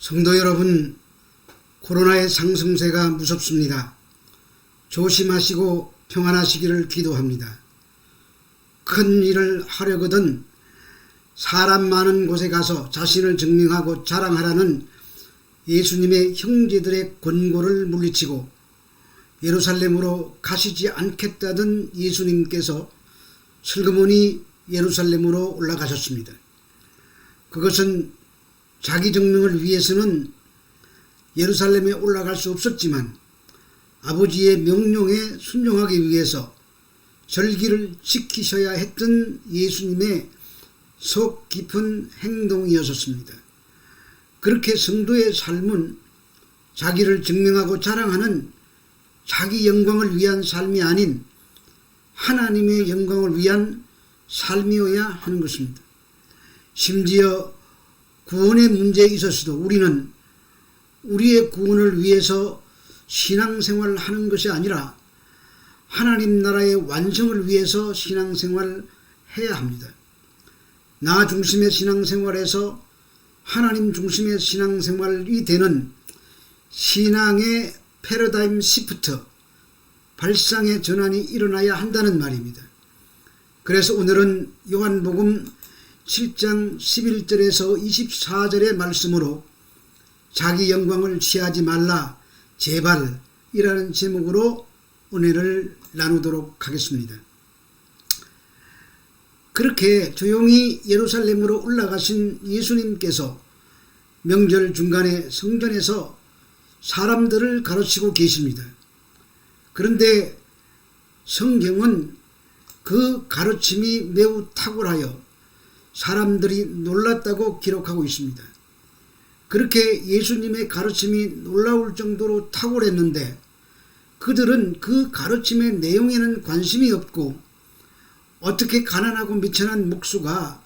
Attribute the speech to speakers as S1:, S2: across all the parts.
S1: 성도 여러분, 코로나의 상승세가 무섭습니다. 조심하시고 평안하시기를 기도합니다. 큰 일을 하려거든 사람 많은 곳에 가서 자신을 증명하고 자랑하라는 예수님의 형제들의 권고를 물리치고 예루살렘으로 가시지 않겠다던 예수님께서 슬그머니 예루살렘으로 올라가셨습니다. 그것은 자기 증명을 위해서는 예루살렘에 올라갈 수 없었지만 아버지의 명령에 순종하기 위해서 절기를 지키셔야 했던 예수님의 속 깊은 행동이었습니다. 그렇게 성도의 삶은 자기를 증명하고 자랑하는 자기 영광을 위한 삶이 아닌 하나님의 영광을 위한 삶이어야 하는 것입니다. 심지어 구원의 문제에 있어서도 우리는 우리의 구원을 위해서 신앙생활을 하는 것이 아니라 하나님 나라의 완성을 위해서 신앙생활을 해야 합니다. 나 중심의 신앙생활에서 하나님 중심의 신앙생활이 되는 신앙의 패러다임 시프트, 발상의 전환이 일어나야 한다는 말입니다. 그래서 오늘은 요한복음 7장 11절에서 24절의 말씀으로 자기 영광을 취하지 말라 제발 이라는 제목으로 은혜를 나누도록 하겠습니다. 그렇게 조용히 예루살렘으로 올라가신 예수님께서 명절 중간에 성전에서 사람들을 가르치고 계십니다. 그런데 성경은 그 가르침이 매우 탁월하여 사람들이 놀랐다고 기록하고 있습니다. 그렇게 예수님의 가르침이 놀라울 정도로 탁월했는데 그들은 그 가르침의 내용에는 관심이 없고 어떻게 가난하고 미천한 목수가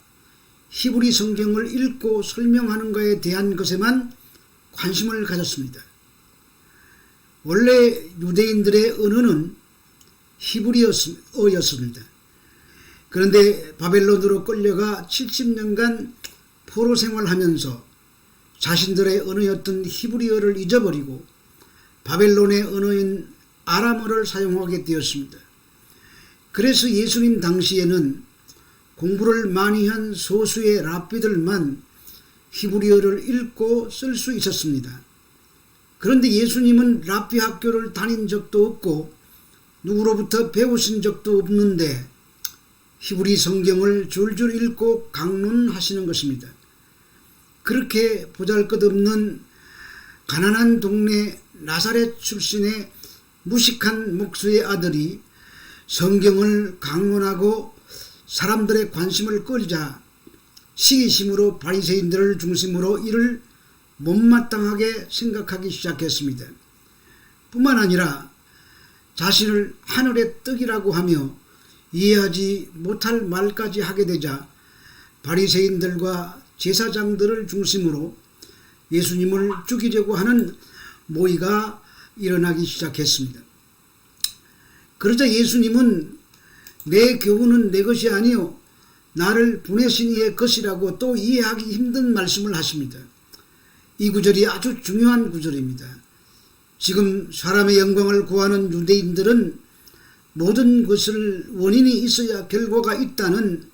S1: 히브리 성경을 읽고 설명하는 것에 대한 것에만 관심을 가졌습니다. 원래 유대인들의 언어는 히브리어였습니다. 그런데 바벨론으로 끌려가 70년간 포로 생활하면서 자신들의 언어였던 히브리어를 잊어버리고 바벨론의 언어인 아람어를 사용하게 되었습니다. 그래서 예수님 당시에는 공부를 많이 한 소수의 랍비들만 히브리어를 읽고 쓸 수 있었습니다. 그런데 예수님은 랍비 학교를 다닌 적도 없고 누구로부터 배우신 적도 없는데 히브리 성경을 줄줄 읽고 강론하시는 것입니다. 그렇게 보잘것없는 가난한 동네 나사렛 출신의 무식한 목수의 아들이 성경을 강론하고 사람들의 관심을 끌자 시기심으로 바리새인들을 중심으로 이를 못마땅하게 생각하기 시작했습니다. 뿐만 아니라 자신을 하늘의 떡이라고 하며 이해하지 못할 말까지 하게 되자 바리새인들과 제사장들을 중심으로 예수님을 죽이려고 하는 모의가 일어나기 시작했습니다. 그러자 예수님은 내 교훈은 내 것이 아니요 나를 보내신 이의 것이라고 또 이해하기 힘든 말씀을 하십니다. 이 구절이 아주 중요한 구절입니다. 지금 사람의 영광을 구하는 유대인들은 모든 것을 원인이 있어야 결과가 있다는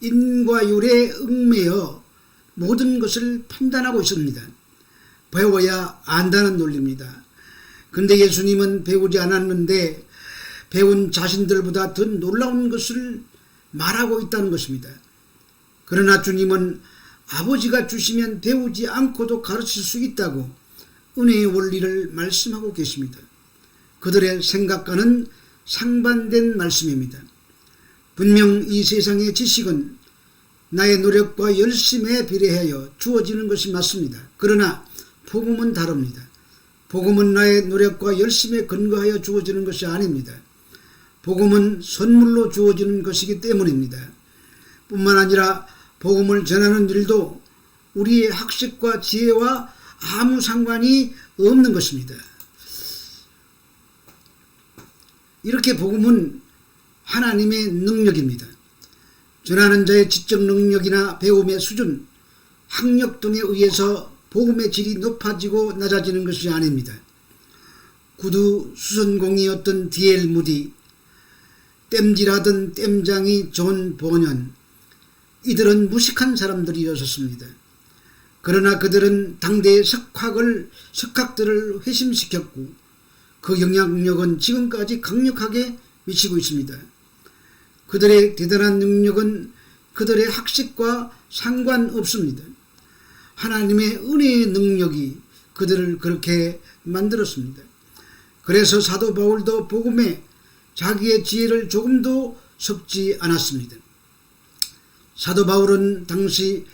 S1: 인과율에 얽매여 모든 것을 판단하고 있습니다. 배워야 안다는 논리입니다. 근데 예수님은 배우지 않았는데 배운 자신들보다 더 놀라운 것을 말하고 있다는 것입니다. 그러나 주님은 아버지가 주시면 배우지 않고도 가르칠 수 있다고 은혜의 원리를 말씀하고 계십니다. 그들의 생각과는 상반된 말씀입니다. 분명 이 세상의 지식은 나의 노력과 열심에 비례하여 주어지는 것이 맞습니다. 그러나 복음은 다릅니다. 복음은 나의 노력과 열심에 근거하여 주어지는 것이 아닙니다. 복음은 선물로 주어지는 것이기 때문입니다. 뿐만 아니라 복음을 전하는 일도 우리의 학식과 지혜와 아무 상관이 없는 것입니다. 이렇게 복음은 하나님의 능력입니다. 전하는 자의 지적 능력이나 배움의 수준, 학력 등에 의해서 복음의 질이 높아지고 낮아지는 것이 아닙니다. 구두 수선공이었던 디엘 무디, 땜질하던 땜장이 존 보년, 이들은 무식한 사람들이었습니다. 그러나 그들은 당대의 석학을, 석학들을 회심시켰고 그 영향력은 지금까지 강력하게 미치고 있습니다. 그들의 대단한 능력은 그들의 학식과 상관없습니다. 하나님의 은혜의 능력이 그들을 그렇게 만들었습니다. 그래서 사도 바울도 복음에 자기의 지혜를 조금도 섞지 않았습니다. 사도 바울은 당시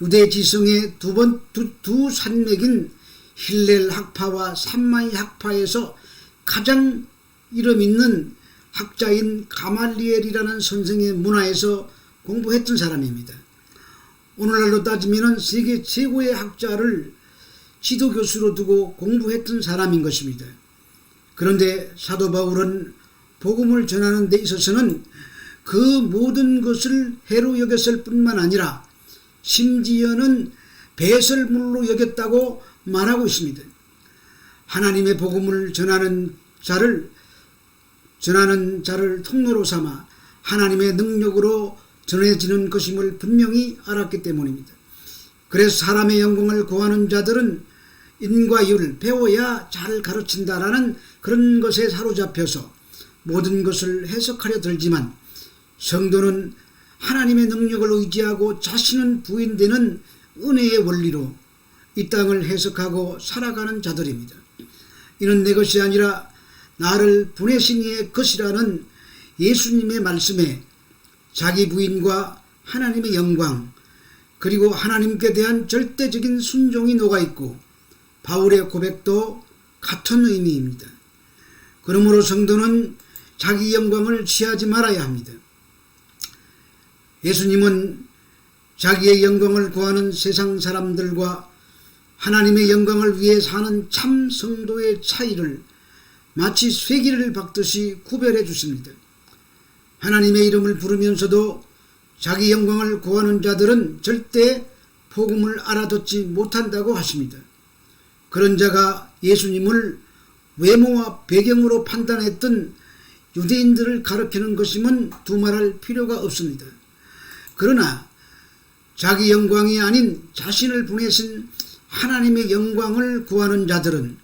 S1: 유대 지성의 두 번, 두, 두 산맥인 힐렐 학파와 산마이 학파에서 가장 이름 있는 학자인 가말리엘이라는 선생의 문화에서 공부했던 사람입니다. 오늘날로 따지면 세계 최고의 학자를 지도교수로 두고 공부했던 사람인 것입니다. 그런데 사도 바울은 복음을 전하는 데 있어서는 그 모든 것을 해로 여겼을 뿐만 아니라 심지어는 배설물로 여겼다고 말하고 있습니다. 하나님의 복음을 전하는 자를 전하는 자를 통로로 삼아 하나님의 능력으로 전해지는 것임을 분명히 알았기 때문입니다. 그래서 사람의 영광을 구하는 자들은 인과율 배워야 잘 가르친다라는 그런 것에 사로잡혀서 모든 것을 해석하려 들지만 성도는 하나님의 능력을 의지하고 자신은 부인되는 은혜의 원리로 이 땅을 해석하고 살아가는 자들입니다. 이는 내 것이 아니라 나를 보내신 이의 것이라는 예수님의 말씀에 자기 부인과 하나님의 영광 그리고 하나님께 대한 절대적인 순종이 녹아 있고 바울의 고백도 같은 의미입니다. 그러므로 성도는 자기 영광을 취하지 말아야 합니다. 예수님은 자기의 영광을 구하는 세상 사람들과 하나님의 영광을 위해 사는 참 성도의 차이를 마치 쇠기를 박듯이 구별해 주십니다. 하나님의 이름을 부르면서도 자기 영광을 구하는 자들은 절대 복음을 알아듣지 못한다고 하십니다. 그런 자가 예수님을 외모와 배경으로 판단했던 유대인들을 가르치는 것이면 두말할 필요가 없습니다. 그러나 자기 영광이 아닌 자신을 보내신 하나님의 영광을 구하는 자들은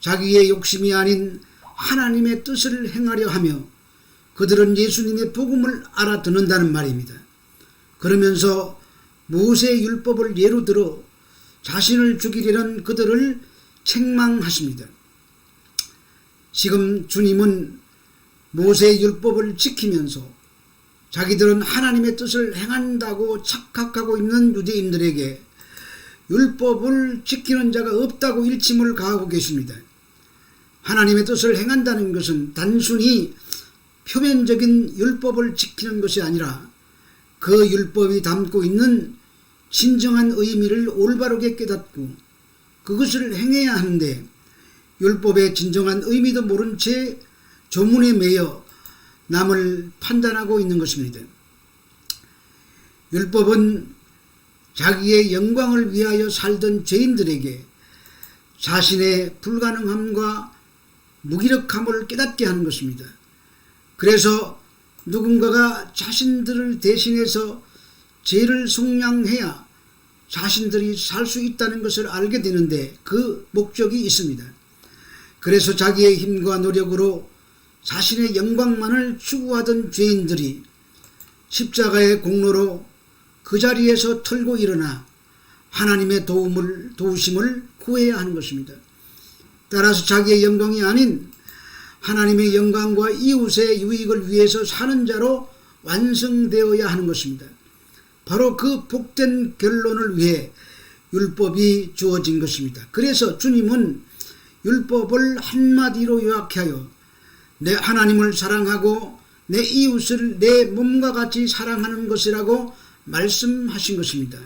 S1: 자기의 욕심이 아닌 하나님의 뜻을 행하려 하며 그들은 예수님의 복음을 알아듣는다는 말입니다. 그러면서 모세의 율법을 예로 들어 자신을 죽이려는 그들을 책망하십니다. 지금 주님은 모세의 율법을 지키면서 자기들은 하나님의 뜻을 행한다고 착각하고 있는 유대인들에게 율법을 지키는 자가 없다고 일침을 가하고 계십니다. 하나님의 뜻을 행한다는 것은 단순히 표면적인 율법을 지키는 것이 아니라 그 율법이 담고 있는 진정한 의미를 올바르게 깨닫고 그것을 행해야 하는데 율법의 진정한 의미도 모른 채 조문에 매여 남을 판단하고 있는 것입니다. 율법은 자기의 영광을 위하여 살던 죄인들에게 자신의 불가능함과 무기력함을 깨닫게 하는 것입니다. 그래서 누군가가 자신들을 대신해서 죄를 속량해야 자신들이 살 수 있다는 것을 알게 되는데 그 목적이 있습니다. 그래서 자기의 힘과 노력으로 자신의 영광만을 추구하던 죄인들이 십자가의 공로로 그 자리에서 털고 일어나 하나님의 도움을 도우심을 구해야 하는 것입니다. 따라서 자기의 영광이 아닌 하나님의 영광과 이웃의 유익을 위해서 사는 자로 완성되어야 하는 것입니다. 바로 그 복된 결론을 위해 율법이 주어진 것입니다. 그래서 주님은 율법을 한마디로 요약하여 내 하나님을 사랑하고 내 이웃을 내 몸과 같이 사랑하는 것이라고 말씀하신 것입니다.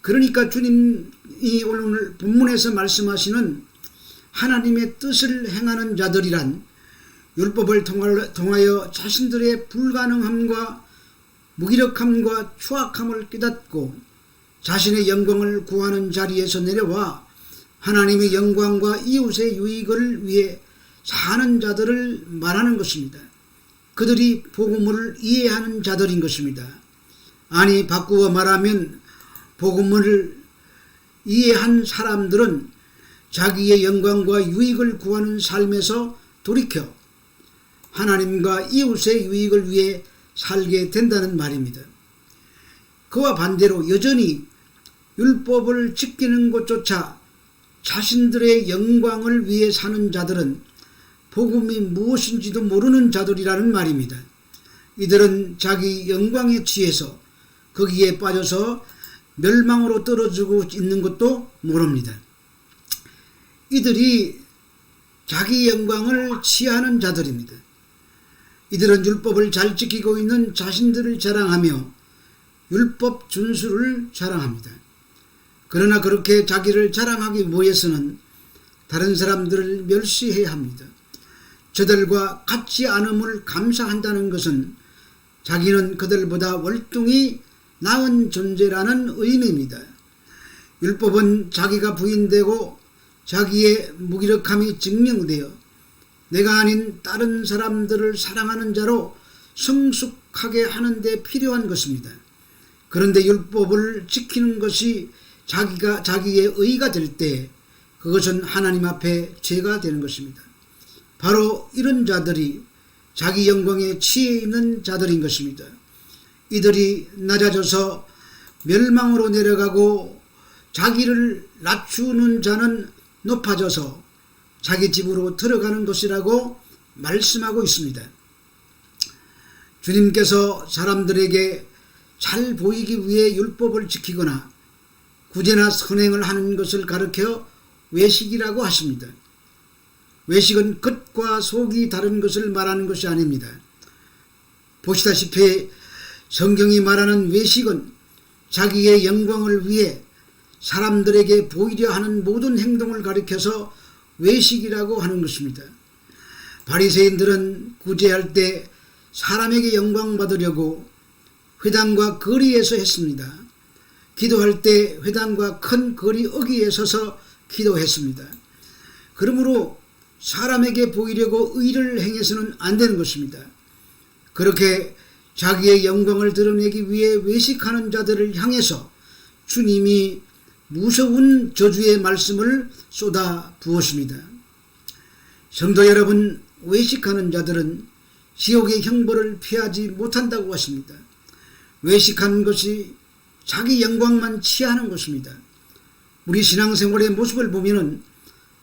S1: 그러니까 주님이 오늘 본문에서 말씀하시는 하나님의 뜻을 행하는 자들이란 율법을 통하여 자신들의 불가능함과 무기력함과 추악함을 깨닫고 자신의 영광을 구하는 자리에서 내려와 하나님의 영광과 이웃의 유익을 위해 사는 자들을 말하는 것입니다. 그들이 복음을 이해하는 자들인 것입니다. 아니 바꾸어 말하면 복음을 이해한 사람들은 자기의 영광과 유익을 구하는 삶에서 돌이켜 하나님과 이웃의 유익을 위해 살게 된다는 말입니다. 그와 반대로 여전히 율법을 지키는 것조차 자신들의 영광을 위해 사는 자들은 복음이 무엇인지도 모르는 자들이라는 말입니다. 이들은 자기 영광에 취해서 거기에 빠져서 멸망으로 떨어지고 있는 것도 모릅니다. 이들이 자기 영광을 취하는 자들입니다. 이들은 율법을 잘 지키고 있는 자신들을 자랑하며 율법 준수를 자랑합니다. 그러나 그렇게 자기를 자랑하기 위해서는 다른 사람들을 멸시해야 합니다. 저들과 같지 않음을 감사한다는 것은 자기는 그들보다 월등히 나은 존재라는 의미입니다. 율법은 자기가 부인되고 자기의 무기력함이 증명되어 내가 아닌 다른 사람들을 사랑하는 자로 성숙하게 하는데 필요한 것입니다. 그런데 율법을 지키는 것이 자기가 자기의 의가 될 때 그것은 하나님 앞에 죄가 되는 것입니다. 바로 이런 자들이 자기 영광에 취해 있는 자들인 것입니다. 이들이 낮아져서 멸망으로 내려가고 자기를 낮추는 자는 높아져서 자기 집으로 들어가는 것이라고 말씀하고 있습니다. 주님께서 사람들에게 잘 보이기 위해 율법을 지키거나 구제나 선행을 하는 것을 가르쳐 외식이라고 하십니다. 외식은 겉과 속이 다른 것을 말하는 것이 아닙니다. 보시다시피 성경이 말하는 외식은 자기의 영광을 위해 사람들에게 보이려 하는 모든 행동을 가리켜서 외식이라고 하는 것입니다. 바리새인들은 구제할 때 사람에게 영광 받으려고 회당과 거리에서 했습니다. 기도할 때 회당과 큰 거리 어기에 서서 기도했습니다. 그러므로 사람에게 보이려고 의를 행해서는 안 되는 것입니다. 그렇게 자기의 영광을 드러내기 위해 외식하는 자들을 향해서 주님이 무서운 저주의 말씀을 쏟아 부었습니다. 성도 여러분, 외식하는 자들은 지옥의 형벌을 피하지 못한다고 하십니다. 외식하는 것이 자기 영광만 취하는 것입니다. 우리 신앙생활의 모습을 보면은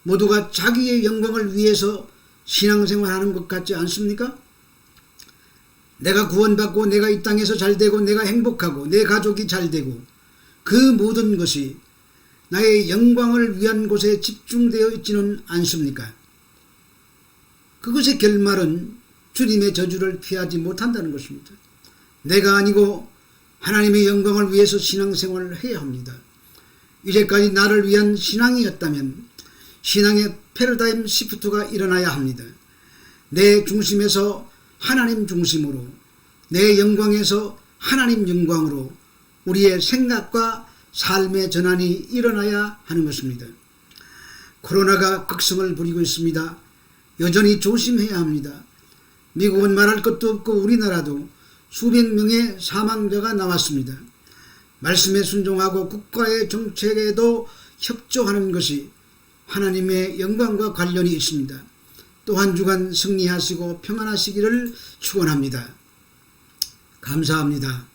S1: 모두가 자기의 영광을 위해서 신앙생활하는 것 같지 않습니까? 내가 구원받고 내가 이 땅에서 잘 되고 내가 행복하고 내 가족이 잘 되고 그 모든 것이 나의 영광을 위한 곳에 집중되어 있지는 않습니까? 그것의 결말은 주님의 저주를 피하지 못한다는 것입니다. 내가 아니고 하나님의 영광을 위해서 신앙생활을 해야 합니다. 이제까지 나를 위한 신앙이었다면 신앙의 패러다임 시프트가 일어나야 합니다. 내 중심에서 하나님 중심으로 내 영광에서 하나님 영광으로 우리의 생각과 삶의 전환이 일어나야 하는 것입니다. 코로나가 극성을 부리고 있습니다. 여전히 조심해야 합니다. 미국은 말할 것도 없고 우리나라도 수백 명의 사망자가 나왔습니다. 말씀에 순종하고 국가의 정책에도 협조하는 것이 하나님의 영광과 관련이 있습니다. 또한 주간 승리하시고 평안하시기를 축원합니다. 감사합니다.